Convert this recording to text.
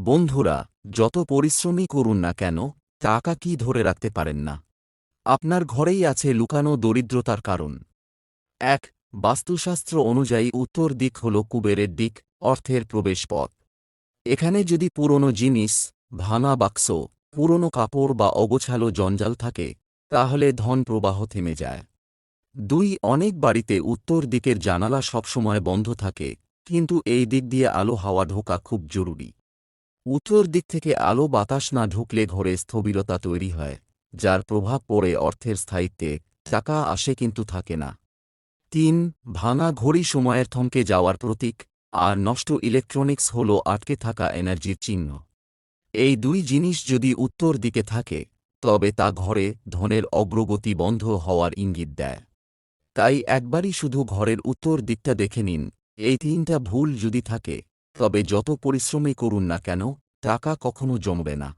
বন্ধুরা, যত পরিশ্রমই করুন না কেন, টাকা কি ধরে রাখতে পারেন না? আপনার ঘরেই আছে লুকানো দরিদ্রতার কারণ। এক, বাস্তুশাস্ত্র অনুযায়ী উত্তর দিক হল কুবেরের দিক, অর্থের প্রবেশপথ এখানে যদি পুরনো জিনিস, ভাঙা বাক্স, পুরনো কাপড় বা অগোছালো জঞ্জাল থাকে, তাহলে ধন প্রবাহ থেমে যায়। দুই, অনেক বাড়িতে উত্তর দিকের জানালা সবসময় বন্ধ থাকে, কিন্তু এই দিক দিয়ে আলো হাওয়া ঢোকা খুব জরুরি। উত্তর দিক থেকে আলো বাতাস না ঢুকলে ঘরে স্থবিরতা তৈরি হয়, যার প্রভাব পড়ে অর্থের স্থায়িত্বে, টাকা আসে কিন্তু থাকে না। তিন, ভাঙা ঘড়ি সময়ের থমকে যাওয়ার প্রতীক, আর নষ্ট ইলেকট্রনিক্স হল আটকে থাকা এনার্জির চিহ্ন। এই দুই জিনিস যদি উত্তর দিকে থাকে, তবে তা ঘরে ধনের অগ্রগতি বন্ধ হওয়ার ইঙ্গিত দেয়। তাই একবারই শুধু ঘরের উত্তর দিকটা দেখে নিন, এই তিনটা ভুল যদি থাকে তবে যত পরিশ্রমই করুন না কেন টাকা কখনো জমবে না।